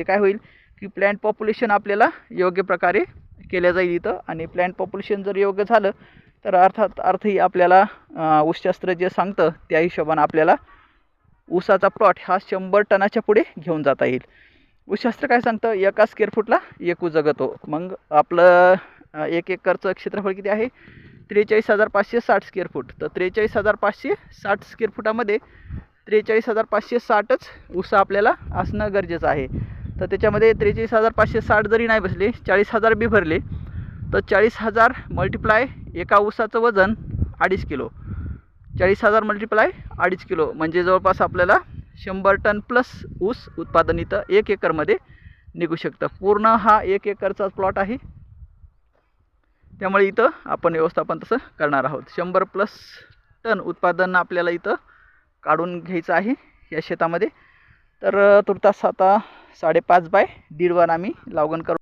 म्हणजे काय होईल की प्लॅन्ट पॉप्युलेशन आपल्याला योग्य प्रकारे केल्या जाईल इथं. आणि प्लॅन्ट पॉप्युलेशन जर योग्य झालं तर अर्थात अर्थही आपल्याला ऊसशास्त्र जे सांगतं त्या हिशोबानं आपल्याला ऊसाचा प्लॉट हा शंभर टनाच्या पुढे घेऊन जाता येईल. ऊसशास्त्र काय सांगतं? एका स्क्वेअर फूटला एक ऊस जगतो मग आपलं एक एकरचं क्षेत्रफळ किती आहे? त्रेचाळीस हजार पाचशे साठ स्क्वेअर फूट तर त्रेचाळीस हजार पाचशे साठ स्क्वेअर फुटामध्ये त्रेचाळीस हजार पाचशे साठच ऊस आपल्याला असणं गरजेचं आहे. तर त्याच्यामध्ये त्रेचाळीस हजार पाचशे साठ जरी नाही बसले चाळीस हजार बी भरले तर चाळीस हजार मल्टिप्लाय एका ऊसाचं वजन अडीच किलो. चाळीस हजार मल्टिप्लाय अडीच किलो. म्हणजे जवळपास आपल्याला शंभर टन प्लस ऊस उत्पादन इथं एक एकरमध्ये निघू शकतं. पूर्ण हा एक एकरचा प्लॉट आहे. त्यामुळे इथं आपण व्यवस्थापन तसं करणार आहोत. शंभर प्लस टन उत्पादन आपल्याला इथं काढून घ्यायचं आहे या शेतामध्ये. तर तुर्तास आता साडेपाच बाय दीडवर आम्ही लागवण करू.